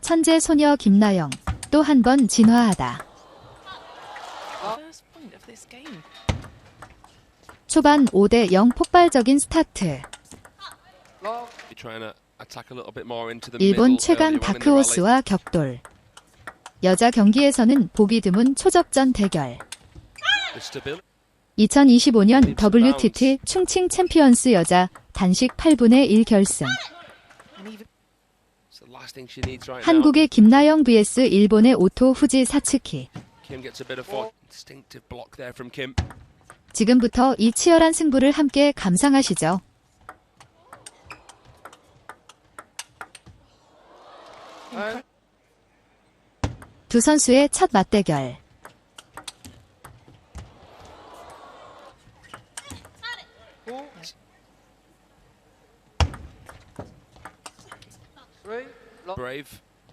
천재 소녀 김나영 또 한 번 진화하다. 초반 5대 0 폭발적인 스타트. You're trying to attack a little bit more into the 일본 최강. 다크호스와 격돌. 여자 경기에서는 보기 드문 초접전 대결. The stability. 2025년 WTT 충칭 챔피언스 여자 단식 8분의 1 결승. 한국의 김나영 vs 일본의 오토 후지 사츠키. 지금부터 이 치열한 승부를 함께 감상하시죠. 두 선수의 첫 맞대결.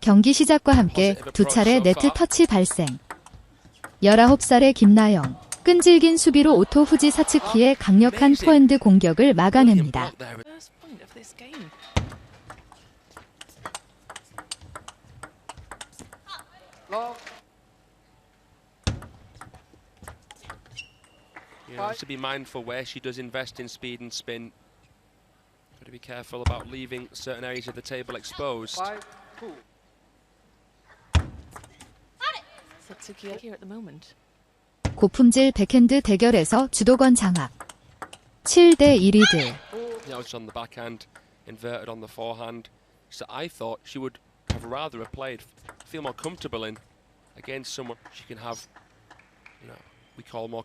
경기 시작과 함께 두 차례 네트 터치 발생. 19살의 김나영. 끈질긴 수비로 오토 후지 사츠키의 강력한 포핸드 공격을 막아냅니다. block there. first point of this game. You know, to be mindful where she does invest in speed and spin. Got to be careful about leaving certain areas of the table exposed. Satsuki here at the moment. 고품질 백핸드 대결에서 주도권 장악. 7대 1 리드. Now it's on the backhand, inverted on the forehand. So I thought she would have rather have played, feel more comfortable in against someone she can have, you know, we call more.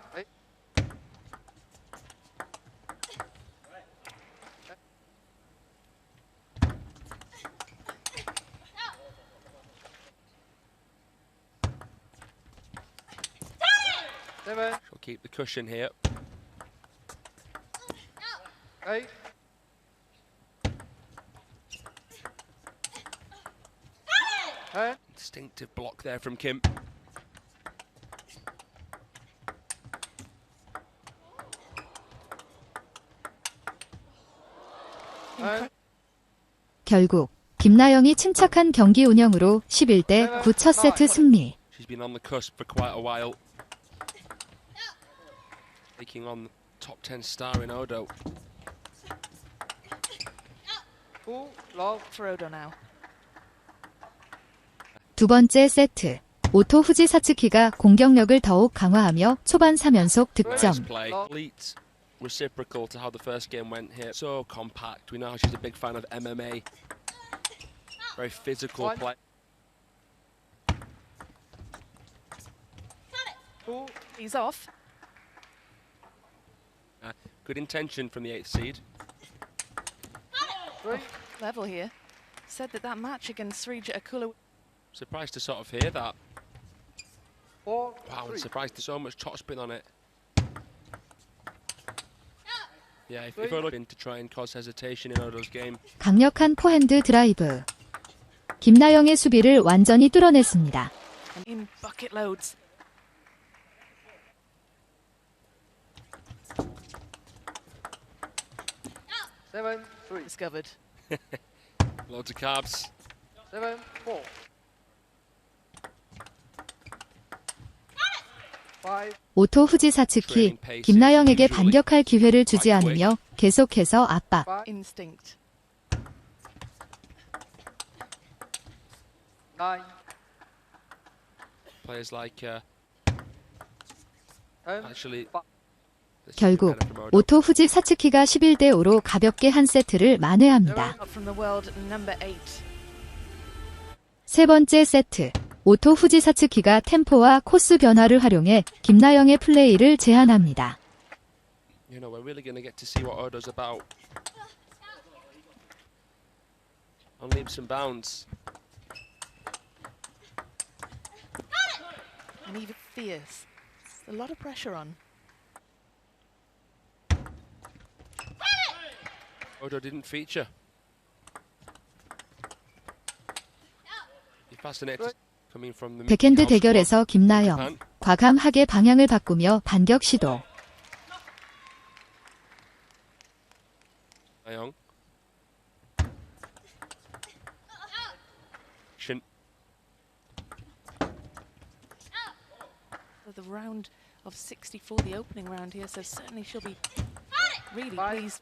she'll keep the cushion here. Instinctive block there from Kim. 결국 김나영이 침착한 경기 운영으로 11대 9 첫 세트 승리. She's been on the cusp for quite a while. Taking on the top 10 star in Odo. For Odo now. 두 번째 세트. 오토 후지 사츠키가 공격력을 더욱 강화하며 초반 3연속 득점. Reciprocal to how the first game went here. So compact. We know she's a big fan of MMA. Very physical play. He's off. Uh, good intention from the eighth seed. Level here. Said that that match against Srija Akula Surprised to sort of hear that. Wow, and surprised there's so much topspin on it. Yeah, if, if Odo in to try and cause hesitation in Odo's game, 강력한 포핸드 드라이브. 김나영의 수비를 완전히 뚫어냈습니다. and in bucket loads. Discovered. loads of carbs. 오토 후지 사츠키, 김나영에게 반격할 기회를 주지 않으며 계속해서 압박. Instinct. Players like uh, actually. 결국. 오토 후지 사츠키가 11대 5로 가볍게 한 세트를 만회합니다. 세 번째 세트. 오토 후지 사츠키가 템포와 코스 변화를 활용해 김나영의 플레이를 제한합니다. You know, we're really going to get to see what Odo's about. On leaps and bounds. And even fierce. A lot of pressure on. Odo didn't feature. He fascinated coming from the 백핸드 대결에서 김나영. 과감하게 방향을 바꾸며 반격 시도. Shin. So the round of 64, the opening round here, so certainly she'll be really pleased.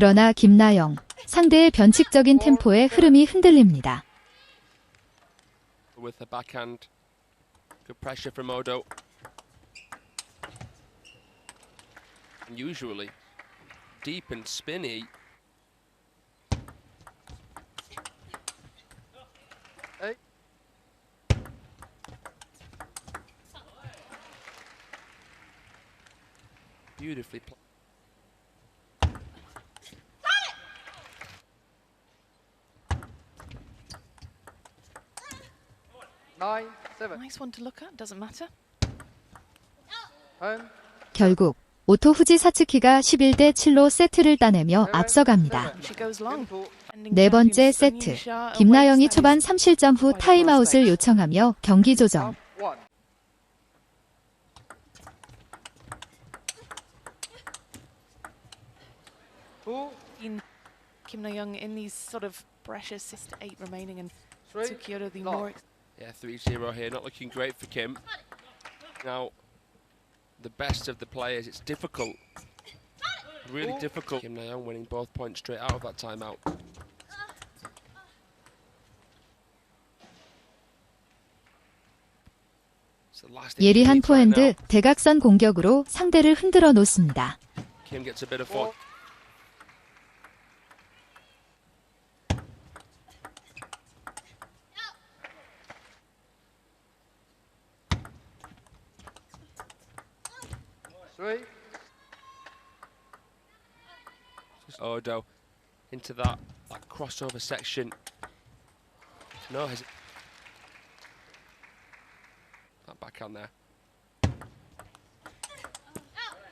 그러나 김나영 상대의 변칙적인 템포에 흐름이 흔들립니다. Nine, seven. Nice one to look at, doesn't matter. Home. 결국 오토 후지 사츠키가 11대 7로 세트를 따내며 앞서갑니다. She goes long. Simple. 네 번째 세트 김나영이 초반 3실점 후 타임아웃을 요청하며 경기 조정. One. Two, In Kim Na Young in these sort of precious six to eight remaining, and three. Tsukiyoda the lock. more Yeah, 3-0 here. Not looking great for Kim. Now, the best of the players. It's difficult. Really Oh. difficult. Kim Na-young winning both points straight out of that timeout. It's the last eight 예리한 minutes right 포핸드 now. 대각선 공격으로 상대를 흔들어 놓습니다. Kim gets a bit of Four. Force. Three. Odo into that, that crossover section. No, has that backhand there.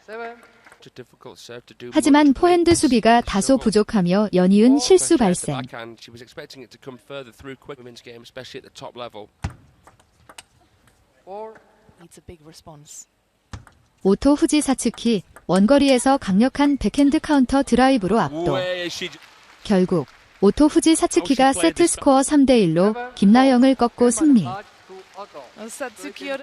Seven. Such a difficult serve to do. 하지만 much with. 포핸드 수비가 다소 부족하며 연이은 실수 Pressure at the 발생. backhand. She was expecting it to come further through quick women's game, especially at the top level. Four. needs a big response. 오토 후지 사츠키 원거리에서 강력한 백핸드 카운터 드라이브로 압도. 결국 오토 후지 사츠키가 세트 스코어 3대 1로 김나영을 꺾고 승리.